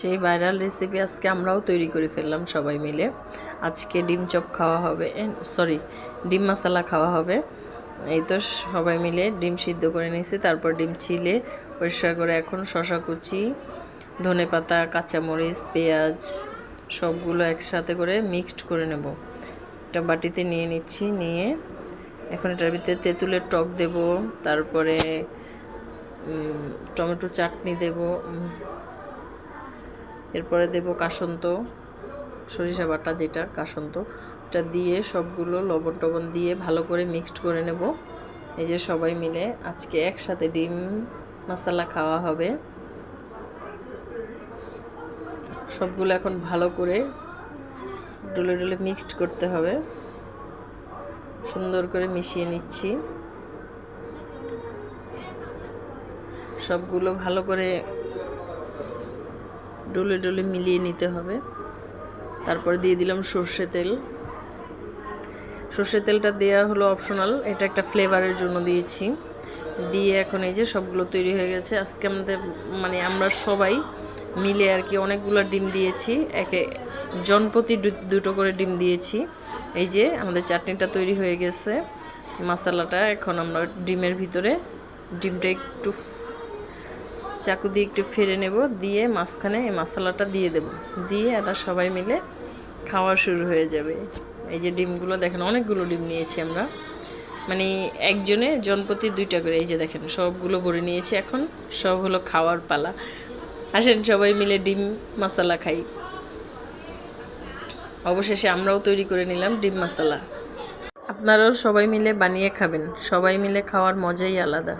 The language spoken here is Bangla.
সেই ভাইরাল রেসিপি আজকে আমরাও তৈরি করে ফেললাম সবাই মিলে। আজকে ডিম চপ খাওয়া হবে সরি ডিম মশলা খাওয়া হবে। এই তো সবাই মিলে ডিম সিদ্ধ করে নিয়েছি, তারপর ডিম ছিলে, পরিষ্কার করে এখন শশা কুচি, ধনে পাতা, কাঁচামরিচ, পেঁয়াজ, সবগুলো একসাথে করে মিক্সড করে নেব। একটা বাটিতে নিয়ে নিচ্ছি, নিয়ে এখন এটার ভিতরে তেঁতুলের টক দেব, তারপরে টমেটো চাটনি দেব এরপরে দেব কাসন্ত, সরিষা বাটা যেটা, কাসন্ত। এটা দিয়ে সবগুলো লবণ টবণ দিয়ে ভালো করে মিক্সড করে নেব। এই যে সবাই মিলে আজকে একসাথে ডিম মশলা খাওয়া হবে। সবগুলো এখন ভালো করে ডলে ডলে মিক্সড করতে হবে। সুন্দর করে মিশিয়ে নিচ্ছি। সবগুলো ভালো করে ডলে ডলে মিলিয়ে নিতে হবে। তারপর দিয়ে দিলাম সর্ষে তেল। সর্ষে তেলটা দেওয়া হলো অপশনাল, এটা একটা ফ্লেভারের জন্য দিয়েছি। দিয়ে এখন এই যে সবগুলো তৈরি হয়ে গেছে। আজকে আমাদের মানে আমরা সবাই মিলে আর কি অনেকগুলো ডিম দিয়েছি। একে জনপ্রতি দু- দুটো করে ডিম দিয়েছি। এই যে আমাদের চাটনিটা তৈরি হয়ে গেছে। মশালাটা এখন আমরা ডিমের ভিতরে, ডিমটা একটু চাকু দিয়ে একটু ফেলে নেব, দিয়ে মাঝখানে এই মশলাটা দিয়ে দেব। দিয়ে এটা সবাই মিলে খাওয়া শুরু হয়ে যাবে। এই যে ডিমগুলো দেখেন, অনেকগুলো ডিম নিয়েছি আমরা। মানে একজনে জনপ্রতি দুইটা করে, এই যে দেখেন, সবগুলো ভরে নিয়েছি এখন, সব হলো খাওয়ার পালা। আসেন সবাই মিলে ডিম মশলা খাই। অবশেষে আমরাও তৈরি করে নিলাম ডিম মশলা। আপনারাও সবাই মিলে বানিয়ে খাবেন। সবাই মিলে খাওয়ার মজাই আলাদা।